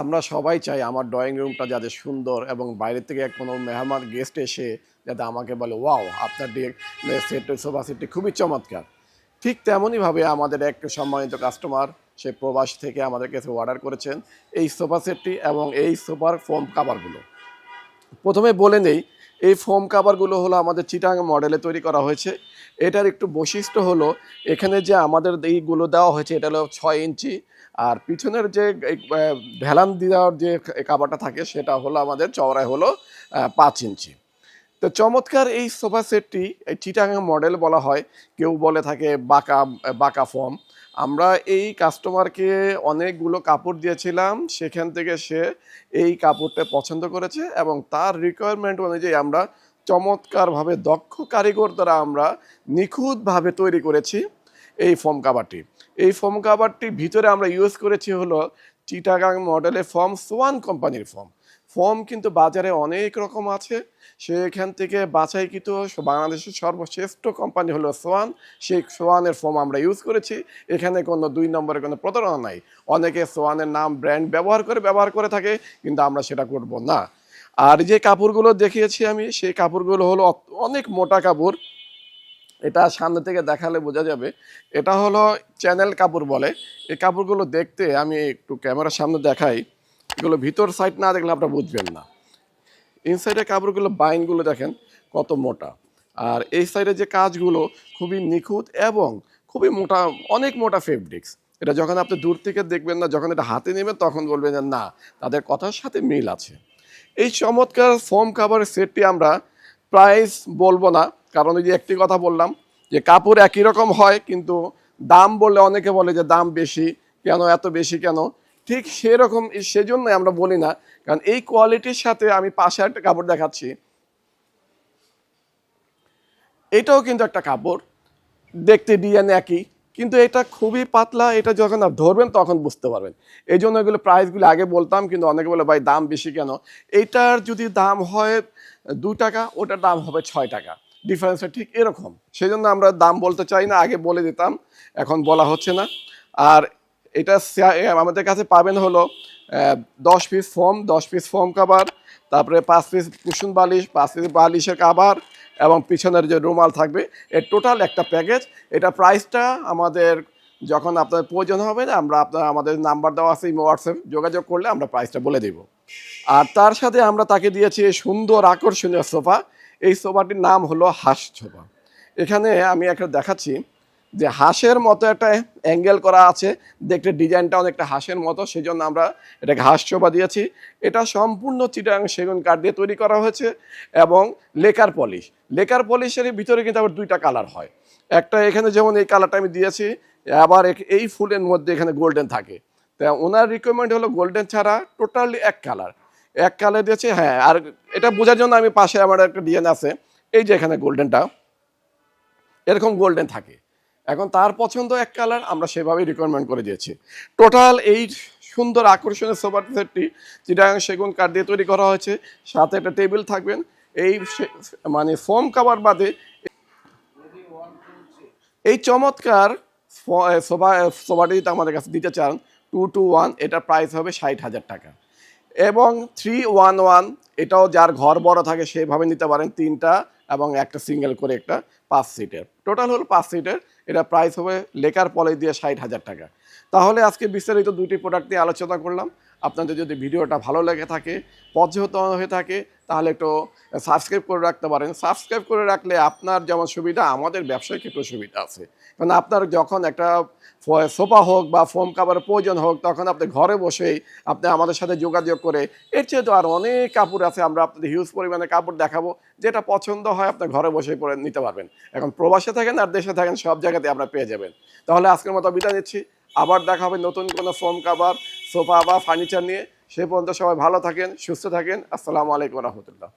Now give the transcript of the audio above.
আমরা সবাই চাই আমার ড্রয়িং রুমটা যাতে সুন্দর এবং বাইরে থেকে এক কোনো মেহমান গেস্ট এসে যাতে আমাকে বলে ওয়াও আপনার সেট সোফা সেটটি খুবই চমৎকার। ঠিক তেমনইভাবে আমাদের এক সম্মানিত কাস্টমার সে প্রবাস থেকে আমাদের কাছে অর্ডার করেছেন এই সোফা সেটটি এবং এই সোফার ফোম কাভারগুলো প্রথমে বলে নেই এই ফোম কাভারগুলো হলো আমাদের চিটাং মডেলে তৈরি করা হয়েছে। এটার একটু বৈশিষ্ট্য হলো, এখানে যে আমাদের এইগুলো দেওয়া হয়েছে, এটা হলো ছয় ইঞ্চি। আর পিছনের যে ঢেলান দেওয়ার যে কাভারটা থাকে, সেটা হলো আমাদের চওড়ায় হলো পাঁচ ইঞ্চি। তো চমৎকার এই সোফা সেটটি এই চিটাং মডেল বলা হয়। কেউ বলে থাকে বাঁকা বাঁকা ফর্ম আমরা এই কাস্টমারকে অনেকগুলো কাপড় দিয়েছিলাম, সেখান থেকে সে এই কাপড়টা পছন্দ করেছে এবং তার রিকোয়ারমেন্ট অনুযায়ী আমরা চমৎকারভাবে দক্ষ কারিগর দ্বারা আমরা নিখুঁতভাবে তৈরি করেছি এই ফোম কাভারটি এই ফোম কাভারটি ভিতরে আমরা ইউজ করেছি হলো চিটাগাং মডেলের ফর্ম সোয়ান কোম্পানির ফর্ম ফর্ম কিন্তু বাজারে অনেক রকম আছে। সেখান থেকে বাছাইকৃত বাংলাদেশের সর্বশ্রেষ্ঠ কোম্পানি হলো সোয়ান। সেই সোয়ানের ফর্ম আমরা ইউজ করেছি। এখানে কোনো দুই নম্বরের কোনো প্রতারণা নাই। অনেকে সোয়ানের নাম ব্র্যান্ড ব্যবহার করে ব্যবহার করে থাকে, কিন্তু আমরা সেটা করব না। আর যে কাপড়গুলো দেখিয়েছি আমি, সেই কাপড়গুলো হলো অনেক মোটা কাপড়। এটা সামনে থেকে দেখালে বোঝা যাবে। এটা হলো চ্যানেল কাপড় বলে। এই কাপড়গুলো দেখতে আমি একটু ক্যামেরার সামনে দেখাই। এগুলো ভিতর সাইড না দেখলে আপনারা বুঝবেন না। ইনসাইডের কাপড়গুলো, বাইনগুলো দেখেন কত মোটা। আর এই সাইডে যে কাজগুলো খুবই নিখুঁত এবং খুবই মোটা, অনেক মোটা ফেব্রিক্স এটা যখন আপনি দূর থেকে দেখবেন না, যখন এটা হাতে নেবেন, তখন বলবেন যে না, তাদের কথার সাথে মিল আছে। এই চমৎকার ফোম কাভারের সেটটি আমরা প্রাইস বলব না, কারণ ওই যে একটি কথা বললাম যে কাপড় একই রকম হয়, কিন্তু দাম বলে অনেকে বলে যে দাম বেশি। কেন? এত বেশি কেন? ঠিক সেরকম সেজন্যই আমরা বলি না, কারণ এই কোয়ালিটির সাথে আমি পাশে একটা কাপড় দেখাচ্ছি। এটাও কিন্তু একটা কাপড়, দেখতে ডিজাইন একই, কিন্তু এটা খুবই পাতলা, এটা যখন আপনি ধরবেন তখন বুঝতে পারবেন। এই জন্য এগুলো প্রাইসগুলো আগে বলতাম, কিন্তু অনেকে বলে, ভাই, দাম বেশি কেন? এটার যদি দাম হয় দু টাকা, ওটার দাম হবে ছয় টাকা। ডিফারেন্সটা ঠিক এরকম। সেই জন্য আমরা দাম বলতে চাই না, আগে বলে দিতাম, এখন বলা হচ্ছে না। আর এটা আমাদের কাছে পাবেন হলো দশ পিস ফোম দশ পিস ফোম কাভার তারপরে পাঁচ পিস কুসুন বালিশ, পাঁচ পিস বালিশের কাভার এবং পিছনের যে রুমাল থাকবে, এর টোটাল একটা প্যাকেজ এটা প্রাইসটা আমাদের যখন আপনার প্রয়োজন হবে, আমরা আপনার, আমাদের নাম্বার দেওয়া আছে হোয়াটসঅ্যাপ যোগাযোগ করলে আমরা প্রাইসটা বলে দেব। আর তার সাথে আমরা তাকে দিয়েছি সুন্দর আকর্ষণীয় সোফা। এই সোফাটির নাম হলো হাঁস সোফা এখানে আমি একটা দেখাচ্ছি। যে হাঁসের মতো একটা অ্যাঙ্গেল করা আছে দেখতে ডিজাইনটা অনেকটা হাঁসের মতো সেই জন্য আমরা এটাকে হাঁস চোপা দিয়েছি। এটা সম্পূর্ণ চিটাং সেগুন কাঠ দিয়ে তৈরি করা হয়েছে এবং লেকার পলিশ। লেকার পলিশের ভিতরে কিন্তু আবার দুইটা কালার হয়। একটা এখানে যেমন এই কালারটা আমি দিয়েছি, আবার এই ফুলের মধ্যে এখানে গোল্ডেন থাকে। তা ওনার রিকোয়ারমেন্ট হলো গোল্ডেন ছাড়া টোটালি এক কালার। এক কালার দিয়েছে হ্যাঁ আর এটা বোঝার জন্য আমি পাশে আমার একটা ডিজাইন আছে। এই যে এখানে গোল্ডেনটা এরকম গোল্ডেন থাকে। এখন তার পছন্দ এক কালার, আমরা সেভাবেই রিকোয়ারমেন্ট করে দিয়েছি। টোটাল এই সুন্দর আকর্ষণীয় সোফা সেটটি চিটাগাং সেগুন কাঠ দিয়ে তৈরি করা হয়েছে। সাথে একটা টেবিল থাকবেন। এই মানে ফোম কাভার বাদে এই চমৎকার সোফা সোফাটি যদি আমাদের কাছে দিতে চান টু টু ওয়ান এটার প্রাইস হবে ষাট হাজার টাকা। এবং থ্রি ওয়ান ওয়ান এটাও যার ঘর বড় থাকে সেভাবে নিতে পারেন। তিনটা এবং একটা সিঙ্গেল করে একটা পাঁচ সিটের। টোটাল হলো পাঁচ সিটের। এটা প্রাইস হবে লেকার পলে দিয়ে ষাট হাজার টাকা। তাহলে আজকে বিস্তারিত দুটি প্রোডাক্ট নিয়ে আলোচনা করলাম। আপনাদের যদি ভিডিওটা ভালো লেগে থাকে পর্যত হয়ে থাকে, তাহলে একটু সাবস্ক্রাইব করে রাখতে পারেন। সাবস্ক্রাইব করে রাখলে আপনার যেমন সুবিধা, আমাদের ব্যবসায় ক্ষেত্রে সুবিধা আছে। কারণ আপনার যখন একটা সোফা হোক বা ফোম কাভারের প্রয়োজন হোক, তখন আপনি ঘরে বসেই আপনি আমাদের সাথে যোগাযোগ করে, এর চেয়ে তো আর অনেক কাপড় আছে, আমরা আপনাদের হিউজ পরিমাণে কাপড় দেখাবো, যেটা পছন্দ হয় আপনি ঘরে বসে পরে নিতে পারবেন। এখন প্রবাসে থাকেন আর দেশে থাকেন, সব জায়গাতে আপনারা পেয়ে যাবেন। তাহলে আজকের মতো বিদায় নিচ্ছি। আবার দেখা হবে নতুন কোনো ফোম কাভার সোফা বা ফার্নিচার নিয়ে সে পর্যন্ত সবাই ভালো থাকেন সুস্থ থাকেন। আসসালামু আলাইকুম রহমতুল্লাহ।